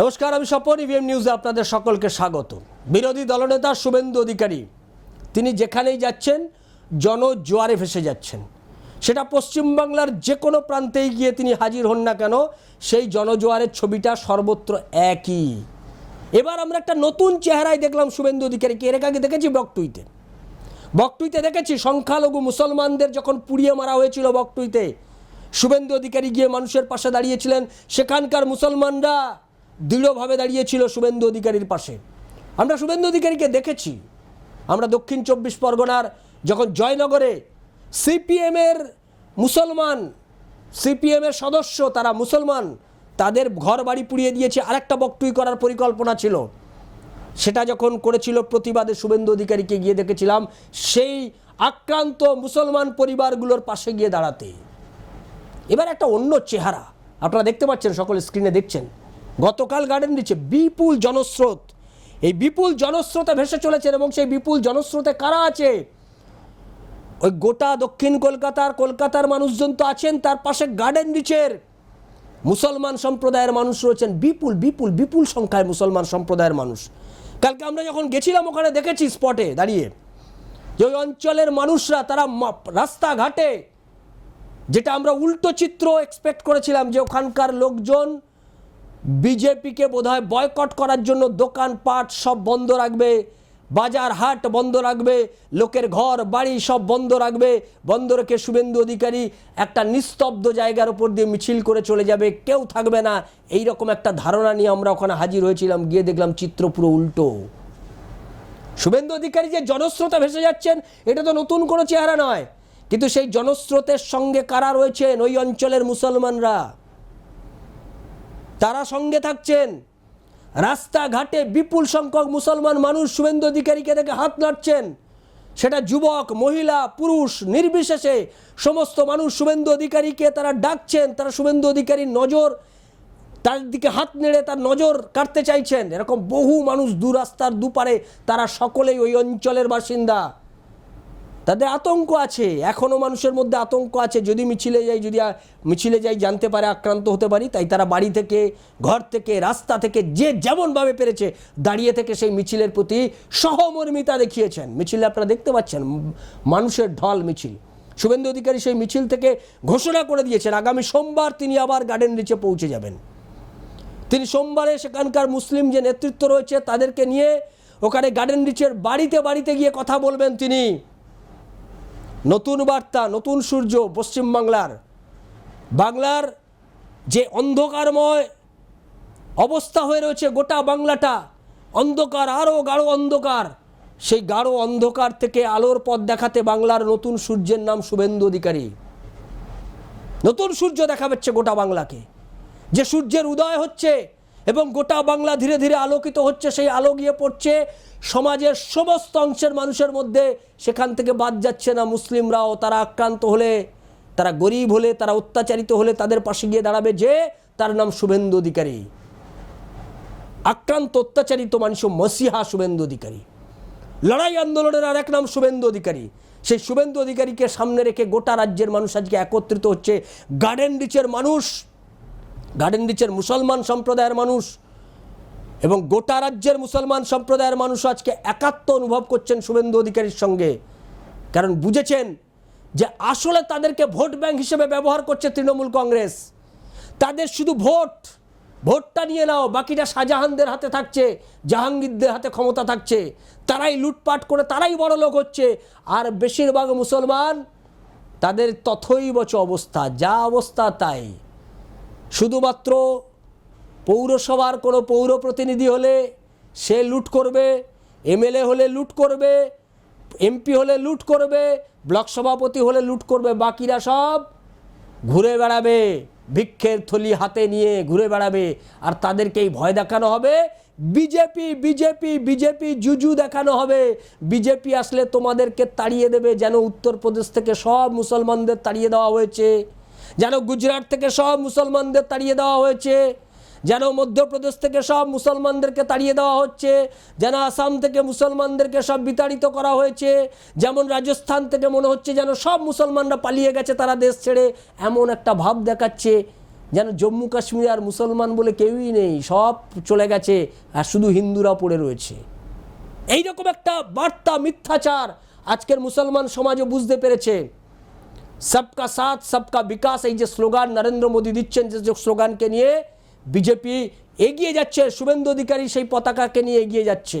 নমস্কার, আমি স্বপন ইভিএম নিউজে আপনাদের সকলকে স্বাগত। বিরোধী দলনেতা শুভেন্দু অধিকারী, তিনি যেখানেই যাচ্ছেন, জনজোয়ারে ভেসে যাচ্ছেন। সেটা পশ্চিমবাংলার যে কোনো প্রান্তেই গিয়ে তিনি হাজির হন না কেন, সেই জনজোয়ারের ছবিটা সর্বত্র একই। এবার আমরা একটা নতুন চেহারায় দেখলাম শুভেন্দু অধিকারীকে এর আগে দেখেছি বকটুইতে বকটুইতে দেখেছি, সংখ্যালঘু মুসলমানদের যখন পুড়িয়ে মারা হয়েছিল বকটুইতে শুভেন্দু অধিকারী গিয়ে মানুষের পাশে দাঁড়িয়েছিলেন। সেখানকার মুসলমানরা দৃঢ়ভাবে দাঁড়িয়েছিল শুভেন্দু অধিকারীর পাশে। আমরা শুভেন্দু অধিকারীকে দেখেছি। আমরা দক্ষিণ চব্বিশ পরগনার যখন জয়নগরে সিপিএমের মুসলমান, সিপিএমের সদস্য, তারা মুসলমান, তাদের ঘর বাড়ি পুড়িয়ে দিয়েছে, আরেকটা বকটুই করার পরিকল্পনা ছিল। সেটা যখন করেছিল প্রতিবাদে শুভেন্দু অধিকারীকে গিয়ে দেখেছিলাম, সেই আক্রান্ত মুসলমান পরিবারগুলোর পাশে গিয়ে দাঁড়াতে। এবার একটা অন্য চেহারা, আপনারা দেখতে পাচ্ছেন, সকল স্ক্রিনে দেখছেন। গতকাল গার্ডেন দিচ্ছে বিপুল জনস্রোত। এই বিপুল জনস্রোতে ভেসে চলেছেন এবং সেই বিপুল জনস্রোতে কারা আছে? ওই গোটা দক্ষিণ কলকাতার কলকাতার মানুষজন তো আছেন, তার পাশে গার্ডেন রিচের মুসলমান সম্প্রদায়ের মানুষ রয়েছেন, বিপুল বিপুল বিপুল সংখ্যায় মুসলমান সম্প্রদায়ের মানুষ। কালকে আমরা যখন গেছিলাম ওখানে দেখেছি স্পটে দাঁড়িয়ে, যে ওই অঞ্চলের মানুষরা, তারা রাস্তাঘাটে, যেটা আমরা উল্টো চিত্র এক্সপেক্ট করেছিলাম যে ওখানকার লোকজন বিজেপিকে বোধহয় বয়কট করার জন্য দোকানপাট সব বন্ধ রাখবে, বাজার হাট বন্ধ রাখবে, লোকের ঘর, বাড়ি সব বন্ধ রাখবে। বন্ধ রেখে শুভেন্দু অধিকারী একটা নিস্তব্ধ জায়গার উপর দিয়ে মিছিল করে চলে যাবে, কেউ থাকবে না। এই রকম একটা ধারণা নিয়ে আমরা ওখানে হাজির হয়েছিলাম, গিয়ে দেখলাম চিত্র পুরো উল্টো। শুভেন্দু অধিকারী যে জনস্রোতে ভেসে যাচ্ছেন, এটা তো নতুন কোনো চেহারা নয়। কিন্তু সেই জনস্রোতের সঙ্গে কারা রয়েছেন ওই অঞ্চলের মুসলমানরা? তারা সঙ্গে থাকছেন। রাস্তাঘাটে বিপুল সংখ্যক মুসলমান মানুষ শুভেন্দু অধিকারীকে দেখে হাত নাড়ছেন। সেটা যুবক, মহিলা, পুরুষ, নির্বিশেষে সমস্ত মানুষ শুভেন্দু অধিকারীকে তারা ডাকছেন, তারা শুভেন্দু অধিকারীর নজর, তার দিকে হাত নেড়ে তার নজর কাটতে চাইছেন। এরকম বহু মানুষ দু রাস্তার দুপারে তারা সকলেই ওই অঞ্চলের বাসিন্দা। তাদের আতঙ্ক আছে এখনও মানুষের মধ্যে আতঙ্ক আছে, যদি মিছিলে যাই, যদি মিছিলে যাই, জানতে পারে আক্রান্ত হতে পারি, তাই তারা বাড়ি থেকে, ঘর থেকে, রাস্তা থেকে, যে যেমনভাবে পেরেছে, দাঁড়িয়ে থেকে সেই মিছিলের প্রতি সহমর্মিতা দেখিয়েছেন। মিছিলে আপনারা দেখতে পাচ্ছেন মানুষের ঢল মিছিল। শুভেন্দু অধিকারী সেই মিছিল থেকে ঘোষণা করে দিয়েছেন, আগামী সোমবার তিনি আবার গার্ডেন রিচে পৌঁছে যাবেন। তিনি সোমবারে সেখানকার মুসলিম যে নেতৃত্ব রয়েছে, তাদেরকে নিয়ে ওখানে গার্ডেন রিচের বাড়িতে বাড়িতে গিয়ে কথা বলবেন তিনি। নতুন বার্তা, নতুন সূর্য পশ্চিমবাংলার বাংলার। যে অন্ধকারময় অবস্থা হয়ে রয়েছে গোটা বাংলাটা, অন্ধকার আরও গাঢ় অন্ধকার। সেই গাঢ় অন্ধকার থেকে আলোর পথ দেখাতে বাংলার নতুন সূর্যের নাম শুভেন্দু অধিকারী। নতুন সূর্য দেখা যাচ্ছে গোটা বাংলাকে। যে সূর্যের উদয় হচ্ছে এবং গোটা বাংলা ধীরে ধীরে আলোকিত হচ্ছে, সেই আলো গিয়ে পড়ছে সমাজের সমস্ত অংশের মানুষের মধ্যে। সেখান থেকে বাদ যাচ্ছে না মুসলিমরাও, তারা আক্রান্ত হলে, তারা গরিব হলে, তারা অত্যাচারিত হলে তাদের পাশে গিয়ে দাঁড়াবে যে, তার নাম শুভেন্দু অধিকারী। আক্রান্ত, অত্যাচারিত মানুষ মসিহা শুভেন্দু অধিকারী। লড়াই আন্দোলনের আর এক নাম শুভেন্দু অধিকারী। সেই শুভেন্দু অধিকারীকে সামনে রেখে গোটা রাজ্যের মানুষ আজকে একত্রিত হচ্ছে। গার্ডেন রিচের মানুষ গার্ডেন রিচের মুসলমান সম্প্রদায়ের মানুষ এবং গোটা রাজ্যের মুসলমান সম্প্রদায়ের মানুষ আজকে একাত্ম অনুভব করছেন শুভেন্দু অধিকারীর সঙ্গে। কারণ বুঝেছেন যে আসলে তাদেরকে ভোট ব্যাংক হিসেবে ব্যবহার করছে তৃণমূল কংগ্রেস। তাদের শুধু ভোট, ভোটটা নিয়ে নাও, বাকিটা শাহজাহানদের হাতে থাকছে, জাহাঙ্গীরদের হাতে ক্ষমতা থাকছে। তারাই লুটপাট করে তারাই বড় লোক হচ্ছে। আর বেশিরভাগ মুসলমান তাদের তথৈবচ অবস্থা, যা অবস্থা তাই। শুধুমাত্র পৌরসভার কোনো পৌর প্রতিনিধি হলে সে লুট করবে, এমএলএ হলে লুট করবে, এমপি হলে লুট করবে, ব্লক সভাপতি হলে লুট করবে, বাকিরা সব ঘুরে বেড়াবে, ভিক্ষের থলি হাতে নিয়ে ঘুরে বেড়াবে। আর তাদেরকেই ভয় দেখানো হবে। বিজেপি বিজেপি বিজেপি জুজু দেখানো হবে। বিজেপি আসলে তোমাদেরকে তাড়িয়ে দেবে, যেন উত্তরপ্রদেশ থেকে সব মুসলমানদের তাড়িয়ে দেওয়া হয়েছে। যেন গুজরাট থেকে সব মুসলমানদের তাড়িয়ে দেওয়া হয়েছে, যেন মধ্যপ্রদেশ থেকে সব মুসলমানদেরকে তাড়িয়ে দেওয়া হচ্ছে, যেন আসাম থেকে মুসলমানদেরকে সব বিতাড়িত করা হয়েছে, যেমন রাজস্থান থেকে মনে হচ্ছে যেন সব মুসলমানরা পালিয়ে গেছে তারা দেশ ছেড়ে। এমন একটা ভাব দেখাচ্ছে যেন জম্মু কাশ্মীর আর মুসলমান বলে কেউই নেই, সব চলে গেছে আর শুধু হিন্দুরা পড়ে রয়েছে। এইরকম একটা বার্তা, মিথ্যাচার আজকের মুসলমান সমাজও বুঝতে পেরেছে। সবকা সাথ সবকা বিকাশ এই যে স্লোগান নরেন্দ্র মোদী দিচ্ছেন যে স্লোগানকে নিয়ে বিজেপি এগিয়ে যাচ্ছে শুভেন্দু অধিকারী সেই পতাকাকে নিয়ে এগিয়ে যাচ্ছে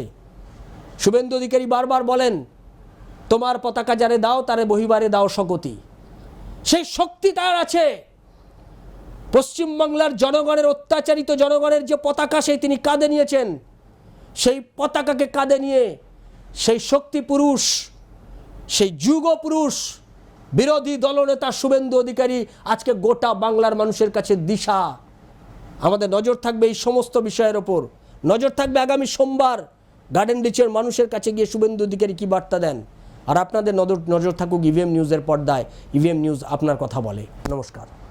শুভেন্দু অধিকারী বারবার বলেন তোমার পতাকা যারে দাও তারে বহিবারে দাও শকতি সেই শক্তি তার আছে পশ্চিমবাংলার জনগণের অত্যাচারিত জনগণের যে পতাকা সেই তিনি কাঁধে নিয়েছেন সেই পতাকাকে কাঁধে নিয়ে সেই শক্তি পুরুষ সেই যুগ পুরুষ বিরোধী দলনেতা শুভেন্দু অধিকারী আজকে গোটা বাংলার মানুষের কাছে দিশা। আমাদের নজর থাকবে এই সমস্ত বিষয়ের ওপর। নজর থাকবে আগামী সোমবার গার্ডেন রিচের মানুষের কাছে গিয়ে শুভেন্দু অধিকারী কী বার্তা দেন। আর আপনাদের নজর নজর থাকুক ইভিএম নিউজের পর্দায়। ইভিএম নিউজ আপনার কথা বলে। নমস্কার।